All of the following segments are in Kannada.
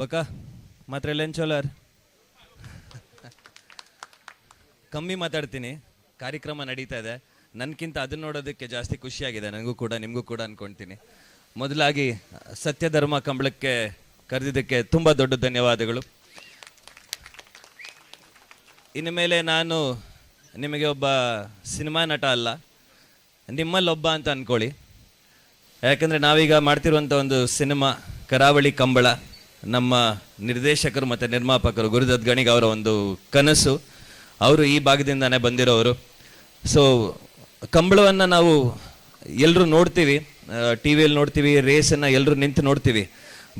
ಬಕ, ಮಾತ್ರ ಲೆಂಚೋಲರ್ ಕಮ್ಮಿ ಮಾತಾಡ್ತೀನಿ. ಕಾರ್ಯಕ್ರಮ ನಡೀತಾ ಇದೆ. ನನಗಿಂತ ಅದನ್ನ ನೋಡೋದಕ್ಕೆ ಜಾಸ್ತಿ ಖುಷಿಯಾಗಿದೆ. ನನಗೂ ಕೂಡ, ನಿಮಗೂ ಕೂಡ ಅನ್ಕೊಂತೀನಿ. ಮೊದಲಾಗಿ, ಸತ್ಯಧರ್ಮ ಕಂಬಳಕ್ಕೆ ಕರೆದಿದ್ದಕ್ಕೆ ತುಂಬ ದೊಡ್ಡ ಧನ್ಯವಾದಗಳು. ಇನ್ನು ಮೇಲೆ ನಾನು ನಿಮಗೆ ಒಬ್ಬ ಸಿನಿಮಾ ನಟ ಅಲ್ಲ. ನಿಮ್ಮಲ್ಲೊಬ್ಬ ಅಂತ ಅಂದ್ಕೊಳ್ಳಿ ಯಾಕಂದರೆ ನಾವೀಗ ಮಾಡ್ತಿರುವಂಥ ಒಂದು ಸಿನಿಮಾ ಕರಾವಳಿ ಕಂಬಳ. ನಮ್ಮ ನಿರ್ದೇಶಕರು ಮತ್ತು ನಿರ್ಮಾಪಕರು ಗುರುದತ್ ಗಣಿಗ್ ಅವರ ಒಂದು ಕನಸು. ಅವರು ಈ ಭಾಗದಿಂದನೇ ಬಂದಿರೋರು. ಸೊ ಕಂಬಳವನ್ನು ನಾವು ಎಲ್ಲರೂ ನೋಡ್ತೀವಿ. ಟಿ ವಿಯಲ್ಲಿ ನೋಡ್ತೀವಿ, ರೇಸನ್ನು ಎಲ್ಲರೂ ನಿಂತು ನೋಡ್ತೀವಿ.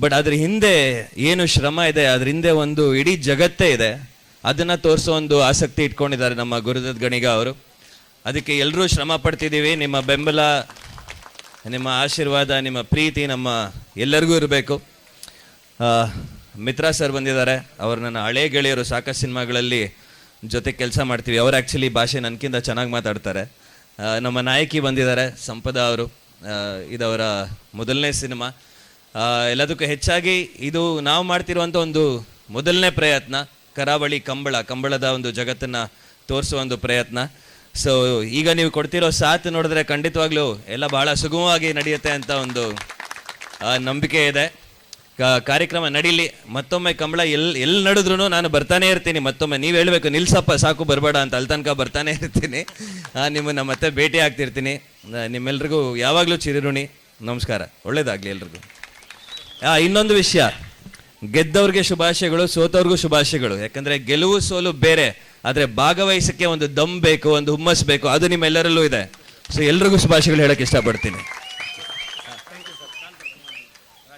ಬಟ್ ಅದ್ರ ಹಿಂದೆ ಏನು ಶ್ರಮ ಇದೆ, ಅದ್ರ ಹಿಂದೆ ಒಂದು ಇಡೀ ಜಗತ್ತೇ ಇದೆ. ಅದನ್ನು ತೋರಿಸೋ ಒಂದು ಆಸಕ್ತಿ ಇಟ್ಕೊಂಡಿದ್ದಾರೆ ನಮ್ಮ ಗುರುದತ್ ಗಣಿಗ ಅವರು. ಅದಕ್ಕೆ ಎಲ್ಲರೂ ಶ್ರಮ ಪಡ್ತಿದ್ದೀವಿ. ನಿಮ್ಮ ಬೆಂಬಲ, ನಿಮ್ಮ ಆಶೀರ್ವಾದ, ನಿಮ್ಮ ಪ್ರೀತಿ ನಮ್ಮ ಎಲ್ಲರಿಗೂ ಇರಬೇಕು. ಮಿತ್ರಾ ಸರ್ ಬಂದಿದ್ದಾರೆ. ಅವರು ನನ್ನ ಹಳೆ ಗೆಳೆಯರು, ಸಾಕಷ್ಟು ಸಿನಿಮಾಗಳಲ್ಲಿ ಜೊತೆ ಕೆಲಸ ಮಾಡ್ತೀವಿ. ಅವ್ರು ಆ್ಯಕ್ಚುಲಿ ಭಾಷೆ ನನಗಿಂತ ಚೆನ್ನಾಗಿ ಮಾತಾಡ್ತಾರೆ. ನಮ್ಮ ನಾಯಕಿ ಬಂದಿದ್ದಾರೆ, ಸಂಪದ ಅವರು. ಇದವರ ಮೊದಲನೇ ಸಿನಿಮಾ. ಎಲ್ಲದಕ್ಕೂ ಹೆಚ್ಚಾಗಿ ಇದು ನಾವು ಮಾಡ್ತಿರುವಂಥ ಒಂದು ಮೊದಲನೇ ಪ್ರಯತ್ನ, ಕರಾವಳಿ ಕಂಬಳ, ಕಂಬಳದ ಒಂದು ಜಗತ್ತನ್ನು ತೋರಿಸುವ ಒಂದು ಪ್ರಯತ್ನ. ಸೊ ಈಗ ನೀವು ಕೊಡ್ತಿರೋ ಸಾಥ್ ನೋಡಿದ್ರೆ ಖಂಡಿತವಾಗ್ಲೂ ಎಲ್ಲ ಬಹಳ ಸುಗಮವಾಗಿ ನಡೆಯುತ್ತೆ ಅಂತ ಒಂದು ನಂಬಿಕೆ ಇದೆ. ಕಾರ್ಯಕ್ರಮ ನಡೀಲಿ. ಮತ್ತೊಮ್ಮೆ ಕಂಬಳ ಎಲ್ಲಿ ಎಲ್ಲಿ ನಡೆದ್ರು ನಾನು ಬರ್ತಾನೆ ಇರ್ತೀನಿ. ಮತ್ತೊಮ್ಮೆ ನೀವು ಹೇಳಬೇಕು, ನಿಲ್ಸಪ್ಪ ಸಾಕು, ಬರಬೇಡ ಅಂತ ಅಲ್ಲಿ ತನಕ ಬರ್ತಾನೆ ಇರ್ತೀನಿ. ನಿಮ್ಮನ್ನು ಮತ್ತೆ ಭೇಟಿ ಆಗ್ತಿರ್ತೀನಿ. ನಿಮ್ಮೆಲ್ರಿಗೂ ಯಾವಾಗಲೂ ಚಿರಋಣಿ. ನಮಸ್ಕಾರ. ಒಳ್ಳೇದಾಗಲಿ ಎಲ್ರಿಗೂ. ಇನ್ನೊಂದು ವಿಷಯ. ಗೆದ್ದವ್ರಿಗೆ ಶುಭಾಶಯಗಳು, ಸೋತವ್ರಿಗೂ ಶುಭಾಶಯಗಳು. ಯಾಕಂದರೆ ಗೆಲುವು ಸೋಲು ಬೇರೆ. ಆದರೆ ಭಾಗವಹಿಸಕ್ಕೆ ಒಂದು ದಮ್ ಬೇಕು, ಒಂದು ಹುಮ್ಮಸ್ ಬೇಕು. ಅದು ನಿಮ್ಮೆಲ್ಲರಲ್ಲೂ ಇದೆ. ಸೊ ಎಲ್ರಿಗೂ ಶುಭಾಶಯಗಳು ಹೇಳೋಕ್ಕೆ ಇಷ್ಟಪಡ್ತೀನಿ.